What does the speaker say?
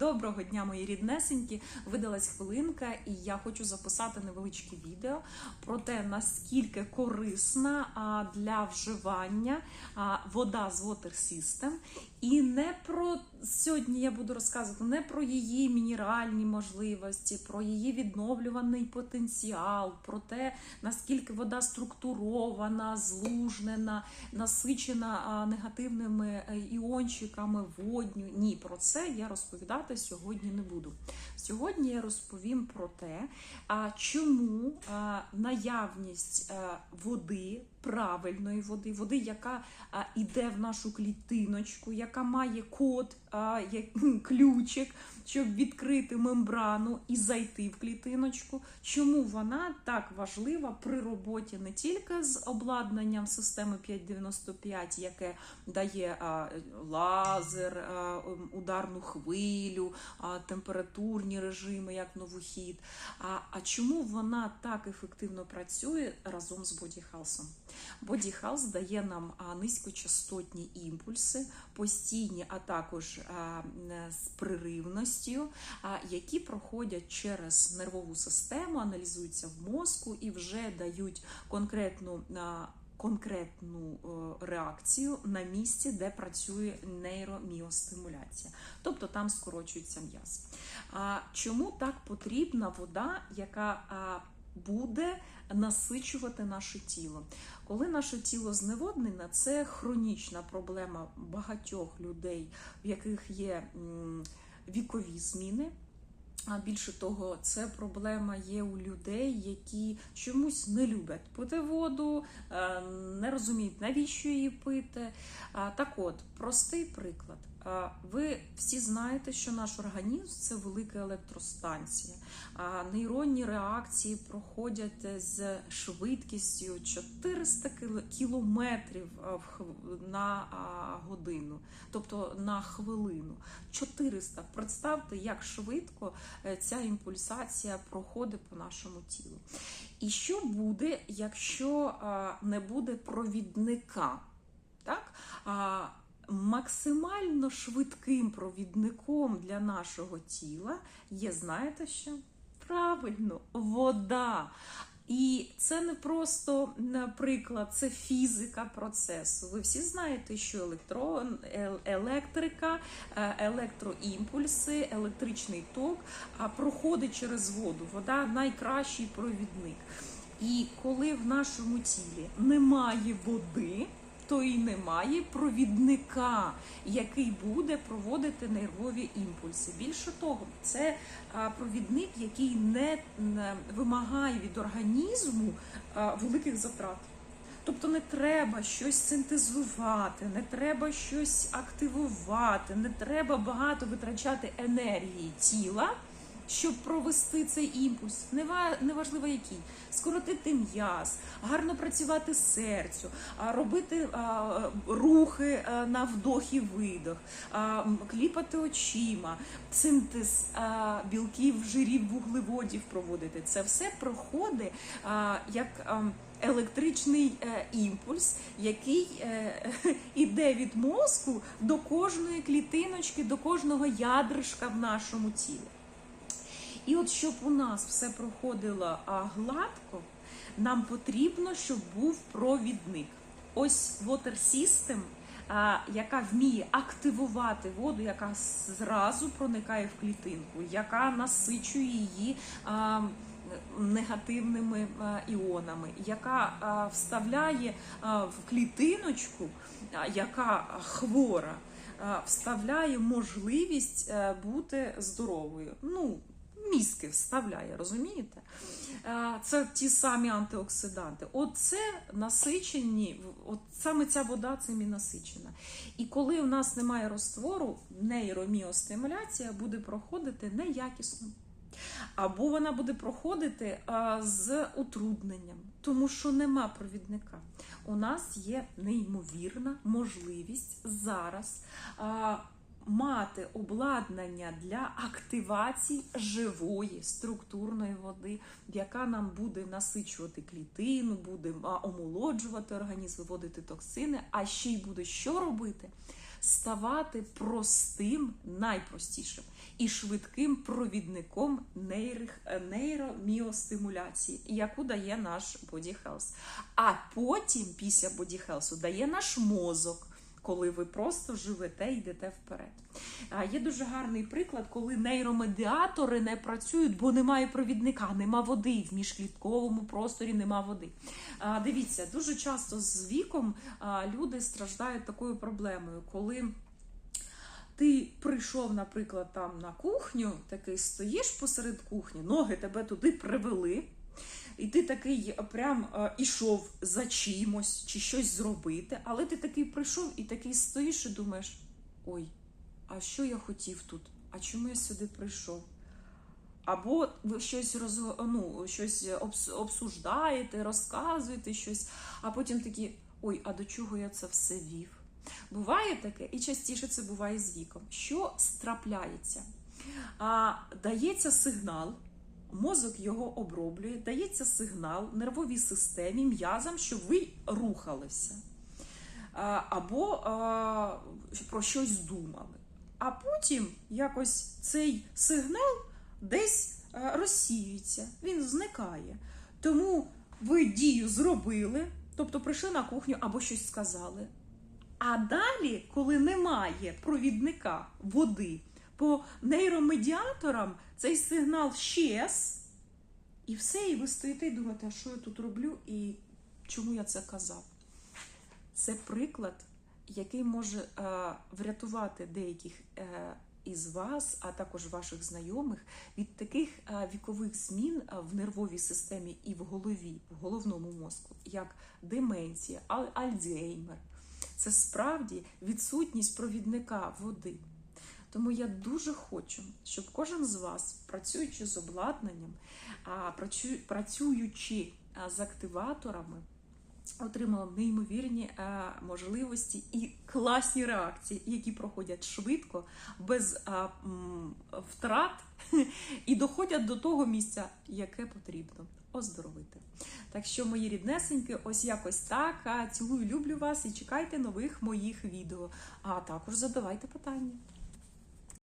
Доброго дня, мої ріднесенькі. Видалась хвилинка, і я хочу записати невеличке відео про те, наскільки корисна для вживання вода з Water System. І не про сьогодні я буду розказувати не про її мінеральні можливості, про її відновлюваний потенціал, про те, наскільки вода структурована, злужнена, насичена негативними е, іончиками водню. Ні, про це я розповідати сьогодні не буду. Сьогодні я розповім про те, чому наявність води, правильної води, води, яка а, іде в нашу клітиночку, яка має код, а, як, ключик, щоб відкрити мембрану і зайти в клітиночку. Чому вона так важлива при роботі не тільки з обладнанням системи 595, яке дає а, лазер, а, ударну хвилю, а, температурні режими, як новохід. А, а чому вона так ефективно працює разом з Body Health? Body Health дає нам низькочастотні імпульси, постійні, а також з приривністю, які проходять через нервову систему, аналізуються в мозку і вже дають конкретну. Конкретну реакцію на місці, де працює нейроміостимуляція, тобто там скорочується м'яз. Чому так потрібна вода, яка буде насичувати наше тіло? Коли наше тіло зневоднене, це хронічна проблема багатьох людей, в яких є вікові зміни. А більше того, це проблема є у людей, які чомусь не люблять пити воду, е, не розуміють, навіщо її пити. Так от, простий приклад. А, Ви всі знаєте, що наш організм це велика електростанція. Нейронні реакції проходять з швидкістю 400 кілометрів хв- на годину, тобто на хвилину. 400. Представте, як швидко е, ця імпульсація проходить по нашому тілу. І що буде, якщо не буде провідника? Так? Максимально швидким провідником для нашого тіла є, знаєте що? Правильно, вода. І це не просто, наприклад, це фізика процесу. Ви всі знаєте, що електрон, електрика, е, електроімпульси, електричний ток проходить через воду. Вода найкращий провідник. І коли в нашому тілі немає води, то і немає провідника, який буде проводити нервові імпульси. Більше того, це провідник, який не вимагає від організму великих затрат. Тобто не треба щось синтезувати, не треба щось активувати, не треба багато витрачати енергії тіла, щоб провести цей імпульс. Нева- Неважливо який. Скоротити м'яз, гарно працювати серцю, робити рухи на вдох і видох, кліпати очима, синтез білків, жирів, вуглеводів проводити. Це все проходить як. Електричний е, імпульс, який е, іде від мозку до кожної клітиночки, до кожного ядришка в нашому тілі. І от щоб у нас все проходило гладко, нам потрібно, щоб був провідник. Ось Water System, яка вміє активувати воду, яка зразу проникає в клітинку, яка насичує її. Негативними іонами, яка вставляє в клітиночку, яка хвора, вставляє можливість е, бути здоровою. Ну, мізки вставляє, розумієте? Це ті самі антиоксиданти. Оце насичені, от саме ця вода цим і насичена. І коли у нас немає розтвору, нейроміостимуляція буде проходити неякісно. Або вона буде проходити з утрудненням, тому що нема провідника. У нас є неймовірна можливість зараз мати обладнання для активації живої структурної води, яка нам буде насичувати клітину, буде омолоджувати організм, виводити токсини, а ще й буде що робити? ставати простим, найпростішим і швидким провідником е, нейроміостимуляції, яку дає наш Body Health. А потім, після Body Health, дає наш мозок, коли ви просто живете і йдете вперед. Є дуже гарний приклад, коли нейромедіатори не працюють, бо немає провідника, нема води в міжклітковому просторі, нема води. Дивіться, дуже часто з віком люди страждають такою проблемою, коли. Ти прийшов, наприклад, там на кухню, такий стоїш посеред кухні, ноги тебе туди привели, і ти такий прям е, ішов за чимось чи щось зробити, але ти такий прийшов і такий стоїш і думаєш: ой, а що я хотів тут? А чому я сюди прийшов? Або ви щось роз, ну, щось обс- обсуждаєте, розказуєте щось, а потім такі, ой, а до чого я це все вів? Буває таке, і частіше це буває з віком. Що страпляється? А, дається сигнал, мозок його оброблює, дається сигнал нервовій системі, м'язам, щоб ви рухалися. Або про щось думали. А потім якось цей сигнал десь розсіюється, він зникає. Тому ви дію зробили, тобто прийшли на кухню або щось сказали. А далі, коли немає провідника води, по нейромедіаторам цей сигнал щез, і все, і ви стоїте і думаєте, а що я тут роблю і чому я це казав. Це приклад, який може е, врятувати деяких е, із вас, а також ваших знайомих, від таких е, вікових змін в нервовій системі і в голові, в головному мозку, як деменція, аль- Альцгеймер. Це справді відсутність провідника води. Тому я дуже хочу, щоб кожен з вас, працюючи з обладнанням, працюючи з активаторами, отримав неймовірні можливості і класні реакції, які проходять швидко, без втрат і доходять до того місця, яке потрібно оздоровити. Так що, мої ріднесеньки, ось якось так. Цілую, люблю вас і чекайте нових моїх відео. А також задавайте питання.